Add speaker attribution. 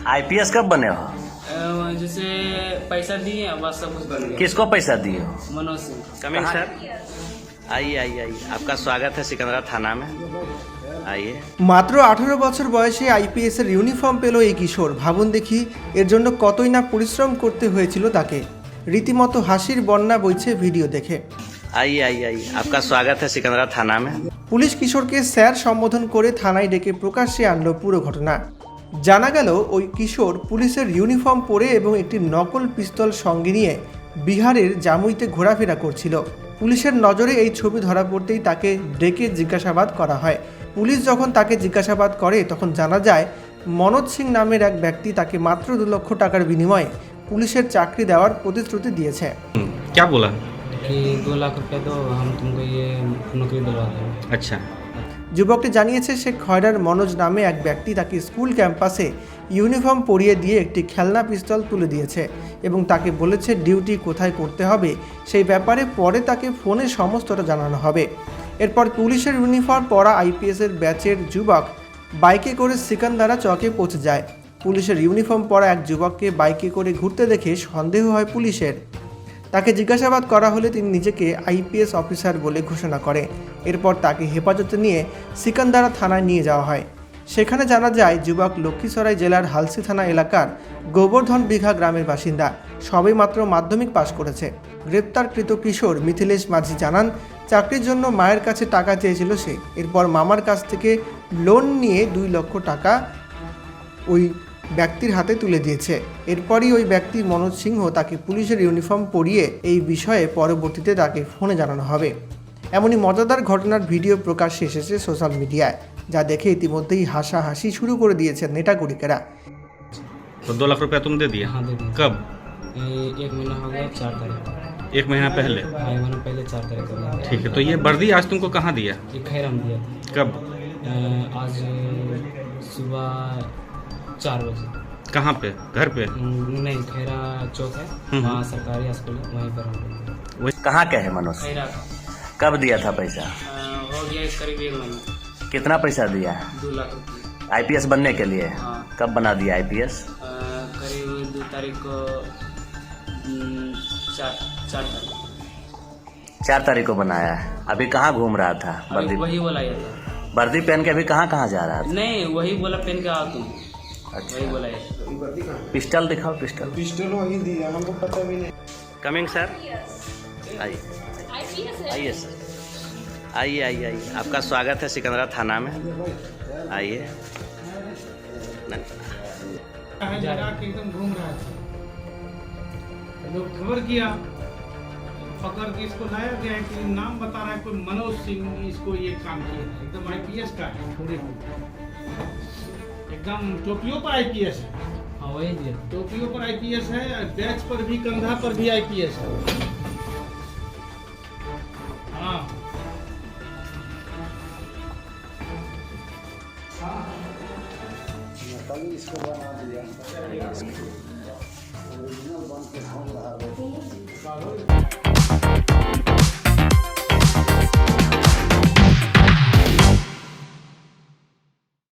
Speaker 1: IPS कब बने हो
Speaker 2: अ, जैसे पैसा दिए बस सब कुछ बन गया
Speaker 1: किसको पैसा दिए हो
Speaker 2: मनोज सिंह
Speaker 1: कमिंग सर आइए आइए आइए आपका स्वागत है सिकंदरा थाना में आइए
Speaker 3: মাত্র আঠারো বছর বয়সে আইপিএস এর ইউনিফর্ম পেল এই কিশোর ভাবুন দেখি এর জন্য কতই না পরিশ্রম করতে হয়েছিল তাকে রীতিমতো হাসির বন্যা বইছে ভিডিও দেখে
Speaker 1: आइए आइए आइए आपका स्वागत है सिकंदरा थाना में
Speaker 3: পুলিশ কিশোরকে স্যার সম্বোধন করে থানায় ডেকে প্রকাশ্যে আনলো পুরো ঘটনা জানা গেল ওই কিশোর পুলিশের ইউনিফর্ম পরে এবং একটি নকল পিস্তল সঙ্গে নিয়ে বিহারের জামুইতে ঘোরাফেরা করছিল পুলিশের নজরে এই ছবি ধরা পড়তেই তাকে ডেকে জিজ্ঞাসাবাদ করা হয় পুলিশ যখন তাকে জিজ্ঞাসাবাদ করে তখন জানা যায় মনোজ সিং নামের এক ব্যক্তি তাকে মাত্র দু লক্ষ টাকার বিনিময়ে পুলিশের চাকরি দেওয়ার প্রতিশ্রুতি দিয়েছে
Speaker 4: क्या बोला
Speaker 2: कि दो लाख रुपया दो हम तुमको ये नौकरी दिलवा देंगे
Speaker 4: अच्छा
Speaker 3: যুবকটি জানিয়েছে সে খয়রার মনোজ নামে এক ব্যক্তি তাকে স্কুল ক্যাম্পাসে ইউনিফর্ম পরিয়ে দিয়ে একটি খেলনা পিস্তল তুলে দিয়েছে এবং তাকে বলেছে, ডিউটি কোথায় করতে হবে? সেই ব্যাপারে পরে তাকে ফোনে সমস্তটা জানানো হবে। এরপর পুলিশের ইউনিফর্ম পরা আইপিএসের ব্যাচের যুবক বাইকে করে সিকান্দারা চকে পৌঁছে যায়। পুলিশের ইউনিফর্ম পরা এক যুবককে বাইকে করে ঘুরতে দেখে সন্দেহ হয় পুলিশের। তাকে জিজ্ঞাসাবাদ করা হলে তিনি নিজেকে আইপিএস অফিসার বলে ঘোষণা করে। এরপর তাকে হেফাজতে নিয়ে সিকান্দারা থানায় নিয়ে যাওয়া হয়। সেখানে জানা যায়, যুবক লক্ষ্মীসরাই জেলার হালসি থানা এলাকার গোবর্ধন বিঘা গ্রামের বাসিন্দা। সবে মাত্র মাধ্যমিক পাশ করেছে। গ্রেপ্তারকৃত কিশোর মিথিলেশ মাঝি জানান, চাকরির জন্য মায়ের কাছে টাকা চেয়েছিল সে। এরপর মামার কাছ থেকে লোন নিয়ে দুই লক্ষ টাকা ওই ব্যক্তির হাতে তুলে দিয়েছে এরপরই ওই ব্যক্তি মনোজ সিংহ তাকে পুলিশের ইউনিফর্ম পরিয়ে এই বিষয়ে পরবর্তীতে তাকে ফোনে জানানো হবে এমনই মজাদার ঘটনার ভিডিও প্রকাশ্যে এসেছে সোশ্যাল মিডিয়ায় যা দেখে ইতিমধ্যেই হাসাহাসি শুরু করে দিয়েছে নেটাগরিকেরা
Speaker 4: तो दो लाख रुपया तुम दे दिया
Speaker 2: हाँ दे दिए
Speaker 4: कब
Speaker 2: ये एक महीना हो गया चार तारीख को
Speaker 4: एक महीना पहले
Speaker 2: हाँ एक महीना पहले चार तारीख को दिया।
Speaker 4: ठीक है तो ये वर्दी आज तुमको कहाँ दिया
Speaker 2: ये खैराम दिया था
Speaker 4: कब
Speaker 2: अ, आज सुबह चार बजे।
Speaker 4: कहाँ पे? घर पे?
Speaker 2: हम्म, नहीं खैरा चौक है।
Speaker 4: हम्म।
Speaker 2: वहाँ सरकारी हॉस्पिटल वहीं पर हम
Speaker 1: कहाँ के है मनोज?
Speaker 2: खैरा का।
Speaker 1: कब दिया था पैसा?
Speaker 2: हो गया करीब एक महीना।
Speaker 1: कितना पैसा दिया?
Speaker 2: है दो लाख रुपये
Speaker 1: आईपीएस बनने के लिए?
Speaker 2: हाँ।
Speaker 1: कब बना दिया आईपीएस?
Speaker 2: अ, करीब दो तारीख को हम्म, चार चार तारीख
Speaker 1: चार तारीख को बनाया है। अभी कहाँ घूम रहा था? वर्दी
Speaker 2: वही था।
Speaker 1: वर्दी पहन के अभी कहाँ कहाँ जा रहा था?
Speaker 2: नहीं वही बोला पेन के आ तुम।
Speaker 1: अच्छा। पिस्टल दिखाओ पिस्टल।
Speaker 3: पिस्टल वही दिया हमको पता भी नहीं।
Speaker 1: कमिंग सर आइए। आइए सर आइए आइए आइए। आपका स्वागत है सिकंदरा थाना में। आइए।
Speaker 5: एकदम घूम रहा था लोग खबर किया पकड़ के इसको लाया गया है कि नाम बता रहा है कोई मनोज सिंह इसको ये काम किया एकदम आईपीएस का है पूरे एकदम टोपियों पर आईपीएस है।
Speaker 2: हाँ वही दिया था।
Speaker 5: टोपियों पर आईपीएस है बैच पर भी कंधा पर भी आईपीएस है। हाँ।